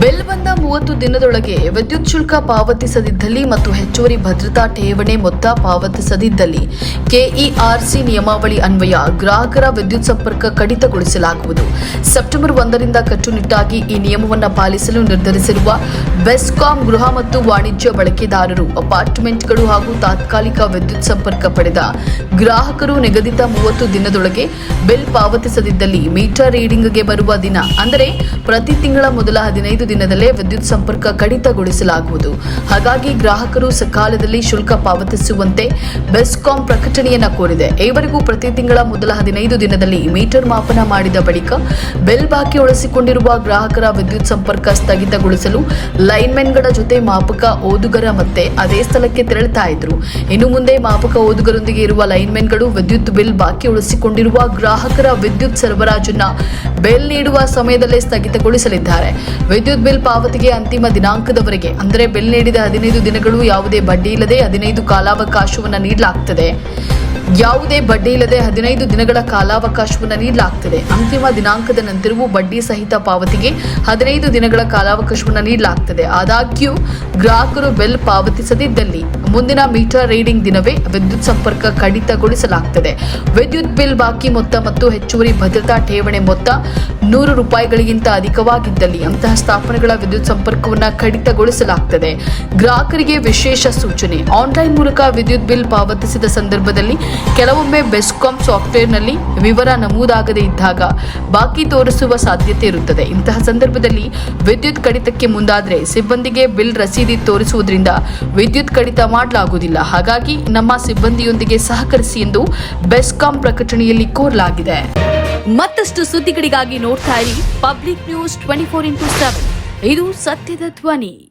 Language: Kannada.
ಬೆಲ್ ಬಂದ ಮೂವತ್ತು ದಿನದೊಳಗೆ ವಿದ್ಯುತ್ ಶುಲ್ಕ ಪಾವತಿಸದಿದ್ದಲ್ಲಿ ಮತ್ತು ಹೆಚ್ಚುವರಿ ಭದ್ರತಾ ಠೇವಣಿ ಮೊತ್ತ ಪಾವತಿಸದಿದ್ದಲ್ಲಿ ಕೆಇಆರ್ಸಿ ನಿಯಮಾವಳಿ ಅನ್ವಯ ಗ್ರಾಹಕರ ವಿದ್ಯುತ್ ಸಂಪರ್ಕ ಕಡಿತಗೊಳಿಸಲಾಗುವುದು. ಸೆಪ್ಟೆಂಬರ್ ಒಂದರಿಂದ ಕಟ್ಟುನಿಟ್ಟಾಗಿ ಈ ನಿಯಮವನ್ನು ಪಾಲಿಸಲು ನಿರ್ಧರಿಸಿರುವ ಬೆಸ್ಕಾಂ ಗೃಹ ಮತ್ತು ವಾಣಿಜ್ಯ ಬಳಕೆದಾರರು, ಅಪಾರ್ಟ್ಮೆಂಟ್ಗಳು ಹಾಗೂ ತಾತ್ಕಾಲಿಕ ವಿದ್ಯುತ್ ಸಂಪರ್ಕ ಪಡೆದ ಗ್ರಾಹಕರು ನಿಗದಿತ ಮೂವತ್ತು ದಿನದೊಳಗೆ ಬಿಲ್ ಪಾವತಿಸದಿದ್ದಲ್ಲಿ ಮೀಟರ್ ರೀಡಿಂಗ್ಗೆ ಬರುವ ದಿನ, ಅಂದರೆ ಪ್ರತಿ ತಿಂಗಳ ಮೊದಲ ಹದಿನೈದು ದಿನದಲ್ಲೇ ವಿದ್ಯುತ್ ಸಂಪರ್ಕ ಕಡಿತಗೊಳಿಸಲಾಗುವುದು. ಹಾಗಾಗಿ ಗ್ರಾಹಕರು ಸಕಾಲದಲ್ಲಿ ಶುಲ್ಕ ಪಾವತಿಸುವಂತೆ ಬೆಸ್ಕಾಂ ಪ್ರಕಟಣೆಯನ್ನ ಕೋರಿದೆ. ಈವರೆಗೂ ಪ್ರತಿ ತಿಂಗಳ ಮೊದಲ ಹದಿನೈದು ದಿನದಲ್ಲಿ ಮೀಟರ್ ಮಾಪನ ಮಾಡಿದ ಬಳಿಕ ಬೆಲ್ ಬಾಕಿ ಉಳಿಸಿಕೊಂಡಿರುವ ಗ್ರಾಹಕರ ವಿದ್ಯುತ್ ಸಂಪರ್ಕ ಸ್ಥಗಿತಗೊಳಿಸಲು ಲೈನ್ಮೆನ್ಗಳ ಜೊತೆ ಮಾಪಕ ಓದುಗರ ಮತ್ತೆ ಅದೇ ಸ್ಥಳಕ್ಕೆ ತೆರಳುತ್ತಾ ಇದ್ರು. ಇನ್ನು ಮುಂದೆ ಮಾಪಕ ಓದುಗರೊಂದಿಗೆ ಇರುವ ಲೈನ್ಮೆನ್ಗಳು ವಿದ್ಯುತ್ ಬಿಲ್ ಬಾಕಿ ಉಳಿಸಿಕೊಂಡಿರುವ ಗ್ರಾಹಕರ ವಿದ್ಯುತ್ ಸರಬರಾಜನ್ನ ಬೆಲ್ ನೀಡುವ ಸಮಯದಲ್ಲೇ ಸ್ಥಗಿತಗೊಳಿಸಲಿದ್ದಾರೆ. ವಿದ್ಯುತ್ ಬಿಲ್ ಪಾವತಿಗೆ ಅಂತಿಮ ದಿನಾಂಕದವರೆಗೆ. ಅಂದರೆ ಬಿಲ್ ನೀಡಿದ ಹದಿನೈದು ದಿನಗಳು ಯಾವುದೇ ಬಡ್ಡಿ ಇಲ್ಲದೆ ಹದಿನೈದು ಕಾಲಾವಕಾಶವನ್ನು ನೀಡಲಾಗುತ್ತದೆ ಯಾವುದೇ ಬಡ್ಡಿ ಇಲ್ಲದೆ ಹದಿನೈದು ದಿನಗಳ ಕಾಲಾವಕಾಶವನ್ನು ನೀಡಲಾಗುತ್ತದೆ ಅಂತಿಮ ದಿನಾಂಕದ ನಂತರವೂ ಬಡ್ಡಿ ಸಹಿತ ಪಾವತಿಗೆ ಹದಿನೈದು ದಿನಗಳ ಕಾಲಾವಕಾಶವನ್ನು ನೀಡಲಾಗುತ್ತದೆ ಆದಾಗ್ಯೂ, ಗ್ರಾಹಕರು ಬಿಲ್ ಪಾವತಿಸದಿದ್ದಲ್ಲಿ ಮುಂದಿನ ಮೀಟರ್ ರೀಡಿಂಗ್ ದಿನವೇ ವಿದ್ಯುತ್ ಸಂಪರ್ಕ ಕಡಿತಗೊಳಿಸಲಾಗುತ್ತದೆ ವಿದ್ಯುತ್ ಬಿಲ್ ಬಾಕಿ ಮೊತ್ತ ಮತ್ತು ಹೆಚ್ಚುವರಿ ಭದ್ರತಾ ಠೇವಣಿ ಮೊತ್ತ ನೂರು ರೂಪಾಯಿಗಳಿಗಿಂತ ಅಧಿಕವಾಗಿದ್ದಲ್ಲಿ ಅಂತಹ ಸ್ಥಾಪನೆಗಳ ವಿದ್ಯುತ್ ಸಂಪರ್ಕವನ್ನು ಕಡಿತಗೊಳಿಸಲಾಗುತ್ತದೆ ಗ್ರಾಹಕರಿಗೆ ವಿಶೇಷ ಸೂಚನೆ. ಆನ್ಲೈನ್ ಮೂಲಕ ವಿದ್ಯುತ್ ಬಿಲ್ ಪಾವತಿಸಿದ ಸಂದರ್ಭದಲ್ಲಿ ಕೆಲವೊಮ್ಮೆ ಬೆಸ್ಕಾಂ ಸಾಫ್ಟ್ವೇರ್ನಲ್ಲಿ ವಿವರ ನಮೂದಾಗದೇ ಇದ್ದಾಗ ಬಾಕಿ ತೋರಿಸುವ ಸಾಧ್ಯತೆ ಇರುತ್ತದೆ. ಇಂತಹ ಸಂದರ್ಭದಲ್ಲಿ ವಿದ್ಯುತ್ ಕಡಿತಕ್ಕೆ ಮುಂದಾದರೆ ಸಿಬ್ಬಂದಿಗೆ ಬಿಲ್ ರಸೀದಿ ತೋರಿಸುವುದರಿಂದ ವಿದ್ಯುತ್ ಕಡಿತ ಮಾಡಲಾಗುವುದಿಲ್ಲ. ಹಾಗಾಗಿ ನಮ್ಮ ಸಿಬ್ಬಂದಿಯೊಂದಿಗೆ ಸಹಕರಿಸಿ ಎಂದು ಬೆಸ್ಕಾಂ ಪ್ರಕಟಣೆಯಲ್ಲಿ ಕೋರಲಾಗಿದೆ. ಮತ್ತಷ್ಟು ಸುದ್ದಿಗಳಿಗಾಗಿ ನೋಡ್ತಾ ಇರಿ public news twenty four into seven. ಇದು ಸತ್ಯದ ಧ್ವನಿ.